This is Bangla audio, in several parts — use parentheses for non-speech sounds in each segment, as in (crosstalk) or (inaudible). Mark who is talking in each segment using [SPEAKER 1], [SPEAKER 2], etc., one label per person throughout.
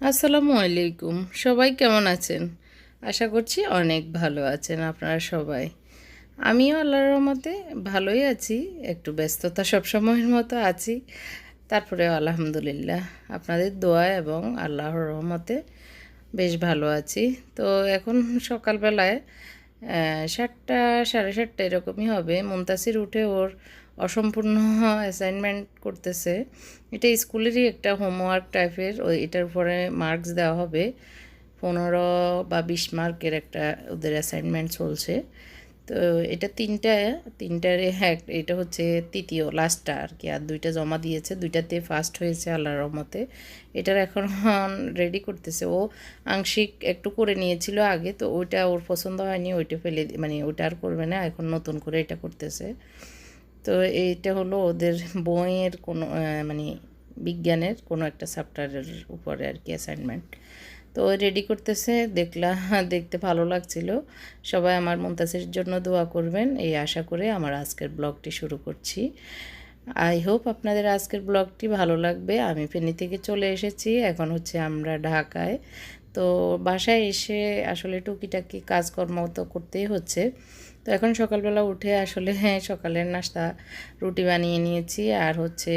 [SPEAKER 1] আসসালামু আলাইকুম। সবাই কেমন আছেন? আশা করছি অনেক ভালো আছেন আপনারা সবাই। আমিও আল্লাহর রহমতে ভালোই আছি, একটু ব্যস্ততা সবসময়ের মতো আছি। তারপরে আলহামদুলিল্লাহ আপনাদের দোয়া এবং আল্লাহর রহমতে বেশ ভালো আছি। তো এখন সকালবেলায় সাতটা সাড়ে সাতটা এরকমই হবে। মুমতাসির উঠে ওর অসম্পূর্ণ অ্যাসাইনমেন্ট করতেছে। এটা স্কুলেরই একটা হোমওয়ার্ক টাইপের ওই এটার উপরে মার্কস দেওয়া হবে। পনেরো বা বিশ মার্কের একটা ওদের অ্যাসাইনমেন্ট চলছে। তো এটা তিনটা, তিনটারে হ্যাঁ এটা হচ্ছে তৃতীয় লাস্টটা আর কি। আর দুইটা জমা দিয়েছে, দুইটাতে ফার্স্ট হয়েছে আল্লাহর রহমতে। এটার এখন রেডি করতেছে। ও আংশিক একটু করে নিয়েছিল আগে, তো ওইটা ওর পছন্দ হয়নি, ওইটা ফেলে মানে ওইটা আর করবে না, এখন নতুন করে এটা করতেছে। তো এইটা হলো ওদের বইয়ের কোনো মানে বিজ্ঞানের কোনো একটা চ্যাপ্টারের উপরে আর কি অ্যাসাইনমেন্ট তো রেডি করতেছে দেখলাম দেখতে ভালো লাগছিল। সবাই আমার মুমতাজের জন্য দোয়া করবেন। এই আশা করে আমার আজকের ব্লগটি শুরু করছি। আই হোপ আপনাদের আজকের ব্লগটি ভালো লাগবে। আমি ফেনী থেকে চলে এসেছি। এখন হচ্ছে আমরা ঢাকায়। তো বাসায় এসে আসলে টুকিটাকি কাজকর্ম তো করতেই হচ্ছে। তো এখন সকালবেলা উঠে আসলে হ্যাঁ সকালের নাস্তা রুটি বানিয়ে নিয়েছি। আর হচ্ছে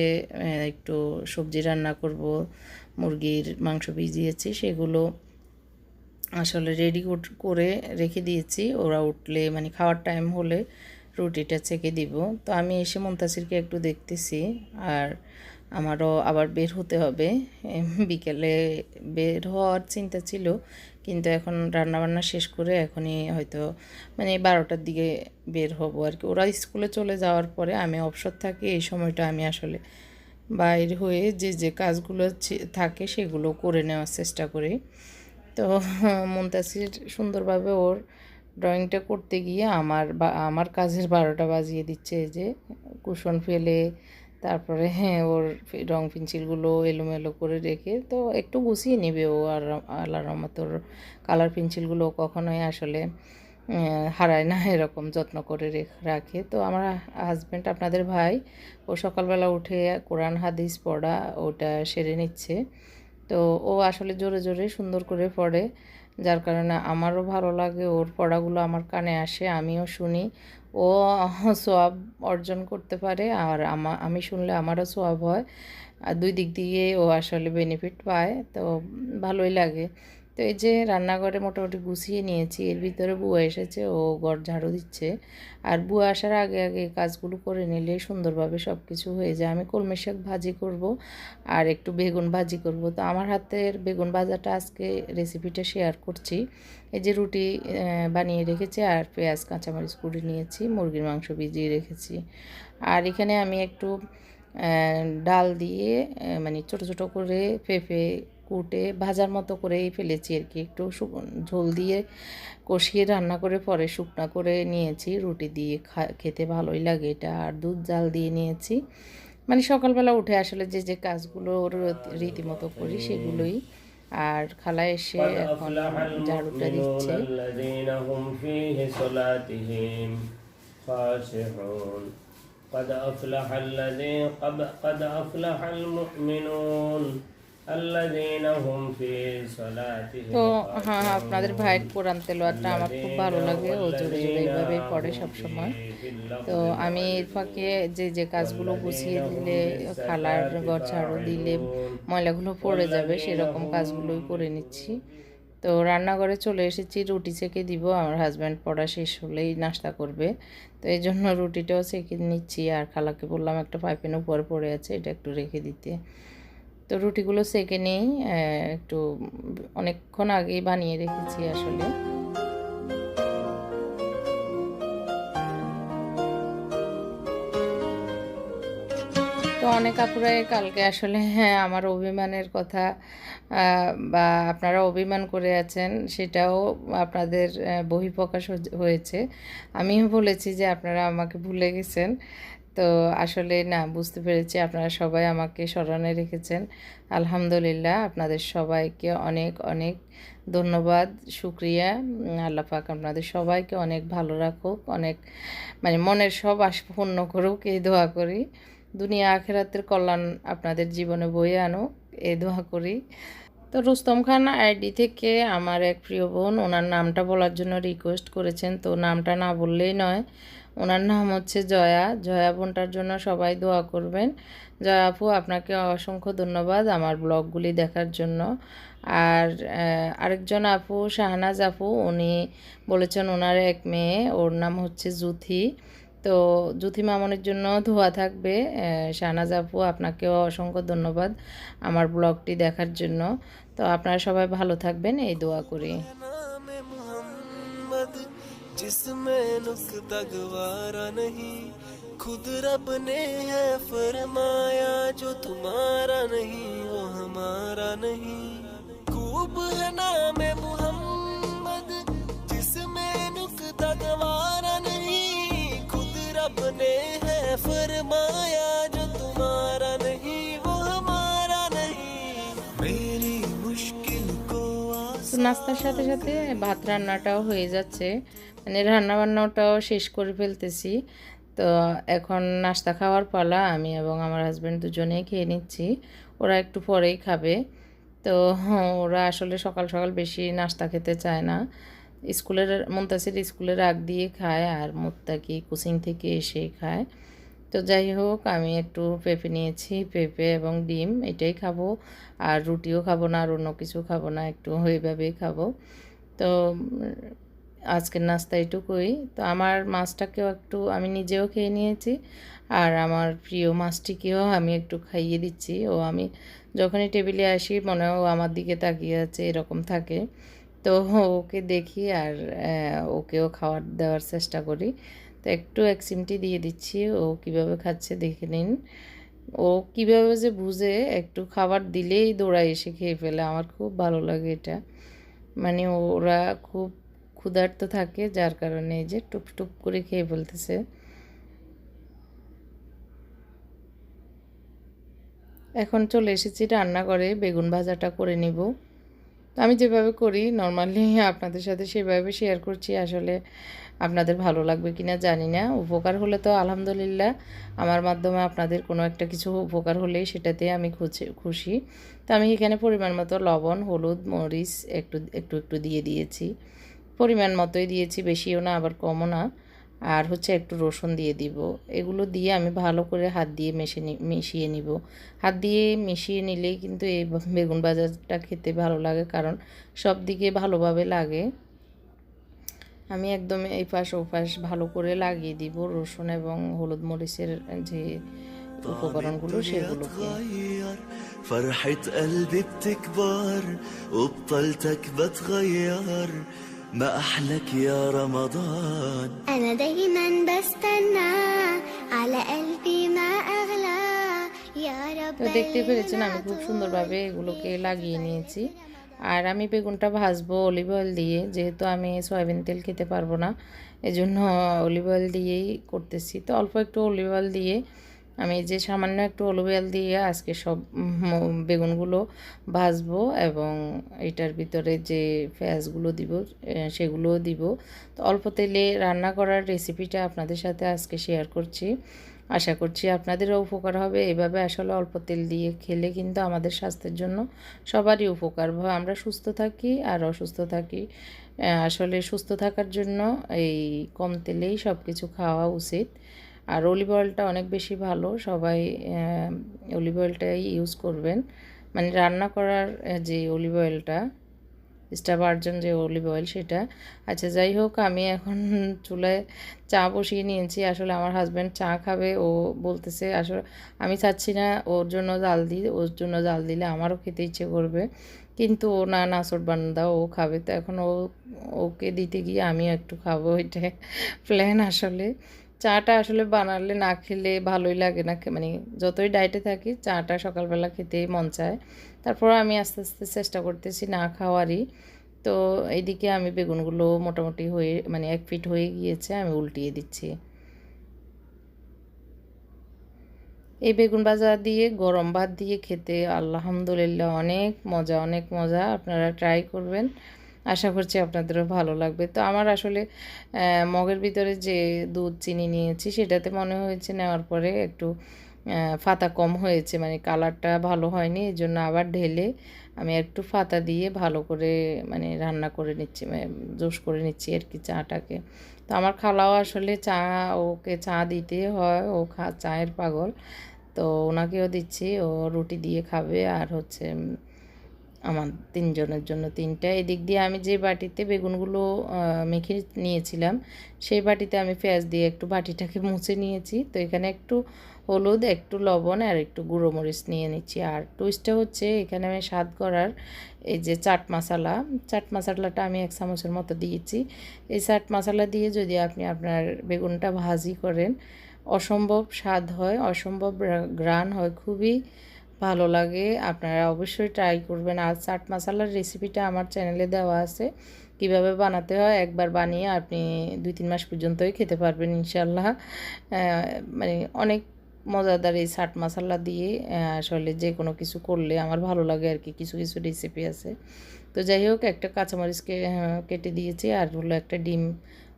[SPEAKER 1] একটু সবজি রান্না করব, মুরগির মাংস ভিজিয়েছি, সেগুলো আসলে রেডি করে রেখে দিয়েছি। ওরা উঠলে মানে খাওয়ার টাইম হলে রুটিটা ছেঁকে দিব। তো আমি এসে মুনতাসিরকে একটু দেখতেছি। আর আমারও আবার বের হতে হবে। বিকেলে বের হওয়ার চিন্তা ছিল। কিন্তু এখন রান্নাবান্না শেষ করে এখনই হয়তো মানে বারোটার দিকে বের হব আর কি। ওরা স্কুলে চলে যাওয়ার পরে আমি অবসর থাকি, এই সময়টা আমি আসলে বাইর হয়ে যে যে কাজগুলো থাকে সেগুলো করে নেওয়ার চেষ্টা করি। তো (laughs) মুনতাসির সুন্দরভাবে ওর ড্রয়িংটা করতে গিয়ে আমার বা, আমার কাজের বারোটা বাজিয়ে দিচ্ছে যে, কুশন ফেলে তারপরে হ্যাঁ ওর রং পেন্সিলগুলো এলোমেলো করে রেখে তো একটু গুছিয়ে নেবে ও আর আল্লাহ রহমত ওর কালার পেন্সিলগুলো কখনোই আসলে হারায় না, এরকম যত্ন করে রাখে তো আমার হাজব্যান্ড আপনাদের ভাই, ও সকালবেলা উঠে কোরআন, হাদিস পড়া, ওটা সেরে নিচ্ছে। তো ও আসলে জোরে জোরে সুন্দর করে পড়ে। যার কারণে আমারও ভালো লাগে, ওর পড়াগুলো আমার কানে আসে, আমিও শুনি। ও সোয়াব অর্জন করতে পারে আর আমা, আমি শুনলে আমারও সোয়াব হয়। আর দুই দিক দিয়ে ও আসলে বেনিফিট পায়, তো ভালোই লাগে। তো এই যে রান্নাঘরে মোটামুটি গুছিয়ে নিয়েছি, এর ভিতরে বুয়া এসেছে, ও ঘর ঝাড়ু দিচ্ছে। আর বুয়া আসার আগে আগে কাজগুলো করে নিলে সুন্দরভাবে সব কিছু হয়ে যায়। আমি কলমি শাক ভাজি করব আর একটু বেগুন ভাজি করব। তো আমার হাতের বেগুন ভাজাটা আজকে রেসিপিটা শেয়ার করছি। এই যে রুটি বানিয়ে রেখেছি আর পেঁয়াজ, কাঁচামরিচ কুড়ি নিয়েছি, মুরগির মাংস ভিজিয়ে রেখেছি। আর এখানে আমি একটু ডাল দিয়ে মানে ছোট ছোট করে পেঁপে কুটে ভাজার মতো করেই ফেলেছি আর কি একটু শুক- ঝোল দিয়ে কষিয়ে রান্না করে পরে শুকনা করে নিয়েছি রুটি দিয়ে খা খেতে ভালোই লাগে এটা আর দুধ জাল দিয়ে নিয়েছি মানে সকালবেলা উঠে আসলে যে যে কাজগুলো রীতি- রীতিমতো করি সেগুলোই আর খালা এসে
[SPEAKER 2] قد
[SPEAKER 1] এখন
[SPEAKER 2] أفلح
[SPEAKER 1] ঝাড়ুটা
[SPEAKER 2] المؤمنون
[SPEAKER 1] দিচ্ছে
[SPEAKER 2] الذين هم فيه صلاتهم خاشعون قد أفلح الذين قد قد أفلح المؤمنون
[SPEAKER 1] তো হ্যাঁ, হ্যাঁ আপনাদের ভাইয়ের কোরআন তেলোয়ারটা আমার খুব ভালো লাগে ও জোরে জোরে এইভাবেই পড়ে সবসময়। তো আমি এর ফাঁকে যে যে কাজগুলো গুছিয়ে দিলে খালার ঘর ছাড়ো দিলে ময়লাগুলো পড়ে যাবে সেরকম কাজগুলোই করে নিচ্ছি। তো রান্নাঘরে চলে এসেছি রুটি চেকে দিব আমার হাজব্যান্ড পড়া শেষ হলেই নাস্তা করবে। তো এই জন্য রুটিটাও চেকে নিচ্ছি আর খালাকে বললাম একটা পাইপেন উপর পড়ে আছে এটা একটু রেখে দিতে। তো রুটিগুলো সেকে নেই একটু অনেকক্ষণ আগেই বানিয়ে রেখেছি আসলে। তো অনেক আপুরাই কালকে আসলে হ্যাঁ আমার অভিমানের কথা বা আপনারা অভিমান করে আছেন সেটাও আপনাদের বহিঃপ্রকাশ হয়েছে। আমিও বলেছি যে আপনারা আমাকে ভুলে গেছেন। তো আসলে না, বুঝতে পেরেছি আপনারা সবাই আমাকে স্মরণে রেখেছেন। আলহামদুলিল্লাহ আপনাদের সবাইকে অনেক অনেক ধন্যবাদ, শুক্রিয়া। আল্লাহ পাক আপনাদের সবাইকে অনেক ভালো রাখুক, অনেক মানে মনের সব আশ পূর্ণ করুক, এই দোয়া করি। দুনিয়া আখেরাতের কল্যাণ আপনাদের জীবনে বয়ে আনুক, এই দোয়া করি। তো রুস্তম খান আইডি থেকে আমার এক প্রিয় বোন, ওনার নামটা বলার জন্য রিকোয়েস্ট করেছেন, তো নামটা না বললেই নয়। ওনার নাম হচ্ছে জয়া। জয়া বোনটার জন্য সবাই দোয়া করবেন। জয়া আপু, আপনাকে অসংখ্য ধন্যবাদ আমার ব্লগগুলি দেখার জন্য। আর আরেকজন আপু, শাহনাজ আপু, উনি বলেছেন ওনার এক মেয়ে, ওর নাম হচ্ছে জুথি। তো জুথি মামনের জন্য ধোয়া থাকবে। শাহনাজ আপু, আপনাকেও অসংখ্য ধন্যবাদ আমার ব্লগটি দেখার জন্য। তো আপনারা সবাই ভালো থাকবেন, এই দোয়া করি।
[SPEAKER 3] जिसमें नुक्ता गवारा नहीं खुद रब ने है फरमाया जो तुम्हारा नहीं वो हमारा नहीं खूब है नाम मोहम्मद जिसमें नुक्ता गवारा नहीं खुद रब ने है फरमाया जो तुम्हारा नहीं वो हमारा नहीं मेरी मुश्किल को आसान
[SPEAKER 1] তো নাস্তার সাথে সাথে ভাত রান্নাটাও হয়ে যাচ্ছে মানে রান্না বান্নাটাও শেষ করে ফেলতেছি। তো এখন নাস্তা খাওয়ার পালা, আমি এবং আমার হাজব্যান্ড দুজনেই খেয়ে নিচ্ছি। ওরা একটু পরেই খাবে। তো ওরা আসলে সকাল সকাল বেশি নাস্তা খেতে চায় না। স্কুলের, মুন্তাসির স্কুলের আগ দিয়ে খায় আর মুত্তাকি কোচিং থেকে এসে খায়। তো যাই হোক, আমি একটু পেঁপে নিয়েছি, পেঁপে এবং ডিম, এটাই খাব। আর রুটিও খাব না, আর অন্য কিছু খাব না, একটু এইভাবেই খাব। তো আজকের নাস্তা এটুকুই। তো আমার মাছটাকেও একটু আমি নিজেও খেয়ে নিয়েছি আর আমার প্রিয় মাছটিকেও আমি একটু খাইয়ে দিচ্ছি। ও আমি যখনই টেবিলে আসি মনে হয় ও আমার দিকে তাকিয়ে আছে, এরকম থাকে। তো ওকে দেখি আর ওকেও খাবার দেওয়ার চেষ্টা করি। তো একটু এক চিমটি দিয়ে দিচ্ছি। ও কীভাবে খাচ্ছে দেখে নিন। ও কীভাবে যে বুঝে একটু খাবার দিলেই দৌড়ায় এসে খেয়ে ফেলে। আমার খুব ভালো লাগে এটা। মানে ওরা খুব ক্ষুধার্ত থাকে, যার কারণে এই যে টুপ টুপ করে খেয়ে ফেলতেছে। এখন চলে এসেছি রান্নাঘরে, বেগুন ভাজাটা করে নিব। আমি যেভাবে করি, নর্মালি আপনাদের সাথে সেভাবে শেয়ার করছি, আসলে আপনাদের ভালো লাগবে কি না জানি না। উপকার হলে তো আলহামদুলিল্লাহ, আমার মাধ্যমে আপনাদের কোনো একটা কিছু উপকার হলেই সেটাতে আমি খুশি। তো আমি এখানে পরিমাণ মতো লবণ, হলুদ, মরিচ একটু একটু একটু দিয়ে দিয়েছি। পরিমাণ মতোই দিয়েছি বেশিও না আবার কমও না আর হচ্ছে একটু রসুন দিয়ে দিব এগুলো দিয়ে আমি ভালো করে হাত দিয়ে মেশে নি মিশিয়ে নিব হাত দিয়ে মিশিয়ে নিলেই কিন্তু এই বেগুন ভাজাটা খেতে ভালো লাগে কারণ সব দিকে ভালোভাবে লাগে আমি একদম এই পাশ ও পাশ ভালো করে লাগিয়ে দিব রসুন এবং হলুদ মরিচের যে উপকরণগুলো সেগুলোকে
[SPEAKER 3] تغير فرحة قلبي بتكبر وبطلتك بتغير ما أحلك يا رمضان
[SPEAKER 4] أنا دايما بستنى على قلبي ما أغلى يا رب
[SPEAKER 1] তো দেখতে পেরেছেন আমি খুব সুন্দরভাবে এগুলোকে লাগিয়ে নিয়েছি আর আমি বেগুনটা ভাজবো অলিভ অয়েল দিয়ে যেহেতু আমি সয়াবিন তেল খেতে পারবো না এজন্য অলিভ অয়েল দিয়েই করতেছি তো অল্প একটু অলিভ অয়েল দিয়ে আমি যে সামান্য একটু অলিভ অয়েল দিয়ে আজকে সব বেগুনগুলো ভাজবো এবং এটার ভিতরে যে পেঁয়াজগুলো দিব সেগুলোও দিব। তো অল্প তেলে রান্না করার রেসিপিটা আপনাদের সাথে আজকে শেয়ার করছি। আশা করছি আপনাদেরও উপকার হবে। এভাবে আসলে অল্প তেল দিয়ে খেলে কিন্তু আমাদের স্বাস্থ্যের জন্য সবারই উপকার। হয় আমরা সুস্থ থাকি আর অসুস্থ থাকি। আসলে সুস্থ থাকার জন্য এই কম তেলেই সব কিছু খাওয়া উচিত। আর অলিভ অয়েলটা অনেক বেশি ভালো, সবাই অলিভ অয়েলটাই ইউজ করবেন। মানে রান্না করার যে অলিভ অয়েলটা এক্সট্রা ভার্জন যে অলিভ অয়েল সেটা। আচ্ছা যাই হোক, আমি এখন চুলায় চা বসিয়ে নিয়েছি। আসলে আমার হাজব্যান্ড চা খাবে, ও বলতেছে, আসলে আমি চাচ্ছি না ওর জন্য জাল দিই ওর জন্য জাল দিলে আমারও খেতে ইচ্ছে করবে। কিন্তু ও, না নাচট বান্দা, ও খাবে। তো এখন ও, ওকে দিতে গিয়ে আমিও একটু খাব এটা প্ল্যান আসলে। চাটা আসলে বানালে না খেলে ভালোই লাগে না মানে যতই ডায়েটে থাকি, চাটা সকালবেলা খেতেই মন চায়। তারপর আমি আস্তে আস্তে চেষ্টা করতেছি না খাওয়ারই। তো এইদিকে আমি বেগুনগুলো মোটামুটি হয়ে মানে এক ফিট হয়ে গিয়েছে, আমি উল্টিয়ে দিচ্ছি। এই বেগুন ভাজা দিয়ে, গরম ভাত দিয়ে খেতে আলহামদুলিল্লাহ অনেক মজা অনেক মজা। আপনারা ট্রাই করবেন। আশা করছি আপনাদেরও ভালো লাগবে। তো আমার আসলে মগের ভিতরে যে দুধ, চিনি নিয়েছি, সেটাতে মনে হয়েছে নেওয়ার পরে একটু ফাতা কম হয়েছে। মানে কালারটা ভালো হয়নি এই জন্য আবার ঢেলে আমি একটু ফাতা দিয়ে ভালো করে মানে রান্না করে নিচ্ছি মানে জোশ করে নিচ্ছি আর কি চাটাকে। তো আমার খালাও আসলে চা, ওকে চা দিতে হয়, ও খা, চায়ের পাগল। তো ওনাকেও দিচ্ছি, ও রুটি দিয়ে খাবে আর হচ্ছে আমার তিনজনের জন্য তিনটা। এদিক দিয়ে আমি যে বাটিতে বেগুনগুলো মেখে নিয়েছিলাম, সেই বাটিতে আমি পেঁয়াজ দিয়ে একটু বাটিটাকে মুছে নিয়েছি। তো এখানে একটু হলুদ, একটু লবণ আর একটু গুঁড়ো মরিচ নিয়ে নিচ্ছি। আর টুইস্টটা হচ্ছে, এখানে আমি স্বাদ করার এই যে চাট মশালা, চাট মশলাটা আমি এক চামচের মতো দিয়েছি। এই চাট মশলা দিয়ে যদি আপনি আপনার বেগুনটা ভাজি করেন, অসম্ভব স্বাদ হয়, অসম্ভব গ্রান হয়, খুবই ভালো লাগে। আপনারা অবশ্যই ট্রাই করবেন। আর চাট মশালার রেসিপিটা আমার চ্যানেলে দেওয়া আছে। কীভাবে বানাতে হয় একবার বানিয়ে আপনি দুই তিন মাস পর্যন্তই খেতে পারবেন ইনশাল্লাহ মানে অনেক মজাদার এই চাট মশালা দিয়ে আসলে যে কোনো কিছু করলে আমার ভালো লাগে আর কি। কিছু কিছু রেসিপি আছে। তো যাই হোক, একটা কাঁচামরিচকে কেটে দিয়েছি আর হলো একটা ডিম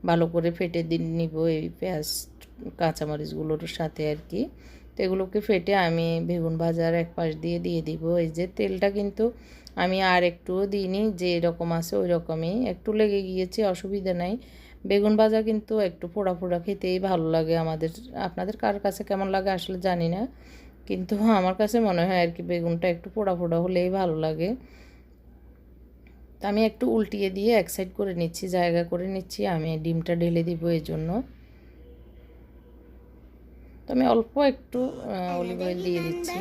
[SPEAKER 1] ভালো করে ফেটে দিন নিব এই পেঁয়াজ কাঁচামরিচগুলোর সাথে আর কি। তো এগুলোকে ফেটে আমি বেগুন ভাজার এক পাশ দিয়ে দিয়ে দিব। এই যে তেলটা কিন্তু আমি আর একটুও দিইনি, যে এরকম আছে ওই রকমই একটু লেগে গিয়েছে, অসুবিধা নাই। বেগুন ভাজা কিন্তু একটু পোড়া পোড়া খেতেই ভালো লাগে আমাদের। আপনাদের কার কাছে কেমন লাগে আসলে জানি না। কিন্তু আমার কাছে মনে হয় আর কি বেগুনটা একটু পোড়া পোড়া হলেই ভালো লাগে। তো আমি একটু উল্টিয়ে দিয়ে এক সাইড করে নিচ্ছি, জায়গা করে নিচ্ছি, আমি ডিমটা ঢেলে দিব এই জন্য তো আমি অল্প একটু অলিভ অয়েল দিয়ে দিচ্ছি।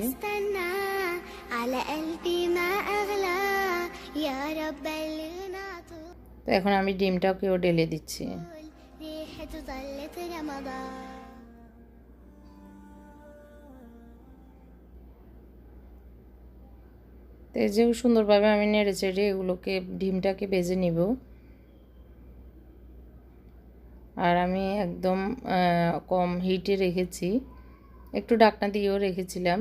[SPEAKER 1] তো এখন আমি ডিমটাকেও ঢেলে দিচ্ছি। তো যে সুন্দরভাবে আমি নেড়ে চেড়ে এগুলোকে, ডিমটাকে বেজে নিব। আর আমি একদম কম হিটে রেখেছি। একটু ডাকনা দিয়েও রেখেছিলাম।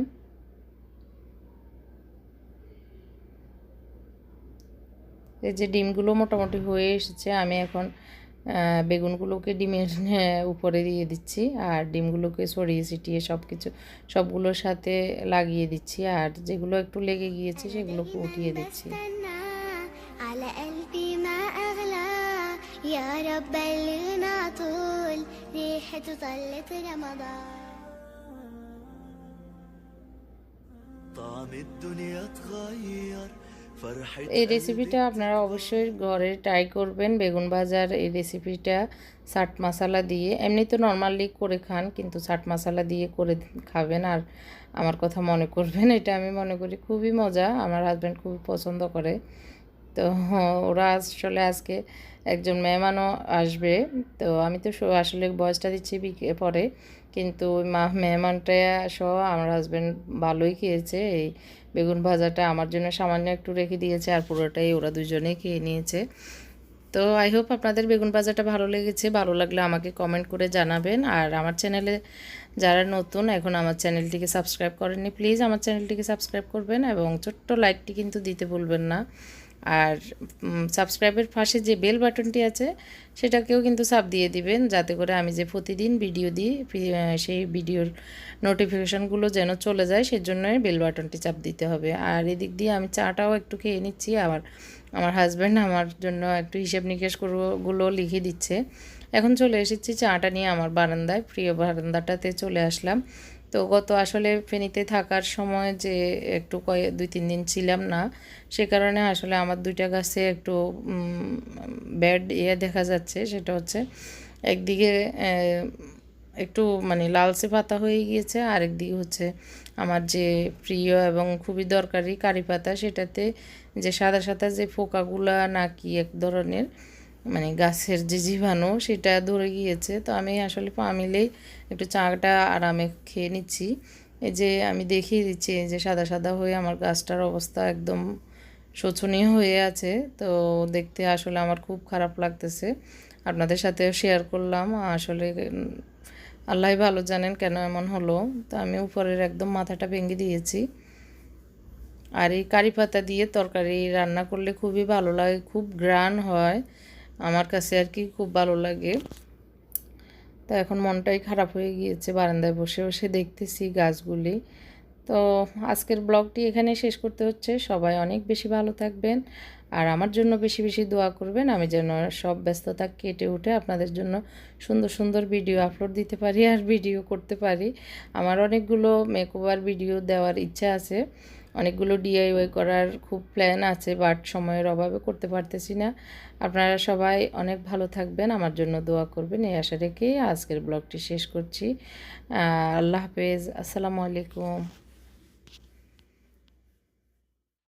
[SPEAKER 1] এই যে ডিমগুলো মোটামুটি হয়ে এসেছে, আমি এখন বেগুনগুলোকে ডিমের উপরে দিয়ে দিচ্ছি আর ডিমগুলোকে সরিয়ে ছিটিয়ে সব কিছু সবগুলোর সাথে লাগিয়ে দিচ্ছি। আর যেগুলো একটু লেগে গিয়েছে, সেগুলোকে উঠিয়ে দিচ্ছি।
[SPEAKER 4] يا رب بلغنا طول ريحته ظلت رمضان
[SPEAKER 3] طعم الدنيا اتغير فرحة
[SPEAKER 1] এই রেসিপিটা আপনারা অবশ্যই ঘরে ট্রাই করবেন বেগুন ভাজার এই রেসিপিটা চাট মশলা দিয়ে এমনি তো নর্মালি করে খান কিন্তু চাট মশলা দিয়ে করে খাবেন আর আমার কথা মনে করবেন এটা আমি মনে করি খুবই মজা আমার হাজব্যান্ড খুবই পছন্দ করে তো ওরা আসলে আজকে একজন মেহমানও আসবে। তো আমি তো আসলে বয়সটা দিচ্ছি পরে। কিন্তু মা, মেহমানটা সহ আমার হাজব্যান্ড ভালোই খেয়েছে। এই বেগুন ভাজাটা আমার জন্য সামান্য একটু রেখে দিয়েছে আর পুরোটাই ওরা দুজনেই খেয়ে নিয়েছে। তো আই হোপ আপনাদের বেগুন ভাজাটা ভালো লেগেছে। ভালো লাগলে আমাকে কমেন্ট করে জানাবেন। আর আমার চ্যানেলে যারা নতুন, এখন আমার চ্যানেলটিকে সাবস্ক্রাইব করেননি প্লিজ আমার চ্যানেলটিকে সাবস্ক্রাইব করবেন এবং ছোট্ট লাইকটি কিন্তু দিতে ভুলবেন না। আর সাবস্ক্রাইবের পাশে যে বেল বাটনটি আছে, সেটাকেও কিন্তু সাব দিয়ে দিবেন, যাতে করে আমি যে প্রতিদিন ভিডিও দিই সেই ভিডিওর নোটিফিকেশানগুলো যেন চলে যায়, সেজন্যই বেল বাটনটি চাপ দিতে হবে। আর এদিক দিয়ে আমি চাটাও একটু খেয়ে নিচ্ছি, আবার আমার হাজব্যান্ড আমার জন্য একটু হিসেব নিকেশগুলো লিখে দিচ্ছে। এখন চলে এসেছি চাটা নিয়ে আমার বারান্দায়, প্রিয় বারান্দাটাতে চলে আসলাম। তো গত আসলে ফেনীতে থাকার সময় যে একটু কয়েক দুই, তিন দিন ছিলাম না, সে কারণে আসলে আমার দুইটা গাছে একটু ব্যাড ইয়ে দেখা যাচ্ছে। সেটা হচ্ছে একদিকে একটু মানে লালচে পাতা হয়ে গিয়েছে আর একদিকে হচ্ছে আমার যে প্রিয় এবং খুবই দরকারি কারি পাতা, সেটাতে যে সাদা সাদা যে পোকাগুলা নাকি এক ধরনের মানে গাছের যে জীবাণু সেটা ধরে গিয়েছে। তো আমি আসলে পা মিলেই একটু চাটা আরামে খেয়ে নিচ্ছি। এই যে আমি দেখিয়ে দিচ্ছি যে সাদা সাদা হয়ে আমার গাছটার অবস্থা একদম শোচনীয় হয়ে আছে। তো দেখতে আসলে আমার খুব খারাপ লাগতেছে। আপনাদের সাথেও শেয়ার করলাম। আসলে আল্লাহ ভালো জানেন কেন এমন হলো। তো আমি উপরের একদম মাথাটা ভেঙে দিয়েছি। আর এই কারি পাতা দিয়ে তরকারি রান্না করলে খুবই ভালো লাগে, খুব গ্রান হয়। আমার কাছে আর কি খুব ভালো লাগে। তো এখন মনটাই খারাপ হয়ে গিয়েছে, বারান্দায় বসে বসে দেখতেছি গাছগুলি। তো আজকের ব্লগটি এখানে শেষ করতে হচ্ছে। সবাই অনেক বেশি ভালো থাকবেন আর আমার জন্য বেশি বেশি দোয়া করবেন। আমি যেন সব ব্যস্ততা কেটে উঠে আপনাদের জন্য সুন্দর সুন্দর ভিডিও আপলোড দিতে পারি আর ভিডিও করতে পারি। আমার অনেকগুলো মেকওভার ভিডিও দেওয়ার ইচ্ছা আছে। অনেকগুলো ডিআইওয়াই করার খুব প্ল্যান আছে বাট সময়ের অভাবে করতে পারতেছি না। আপনারা সবাই অনেক ভালো থাকবেন, আমার জন্য দোয়া করবেন। এই আশা রেখে আজকের ব্লগটি শেষ করছি। আল্লাহ হাফেজ, আসসালামু আলাইকুম।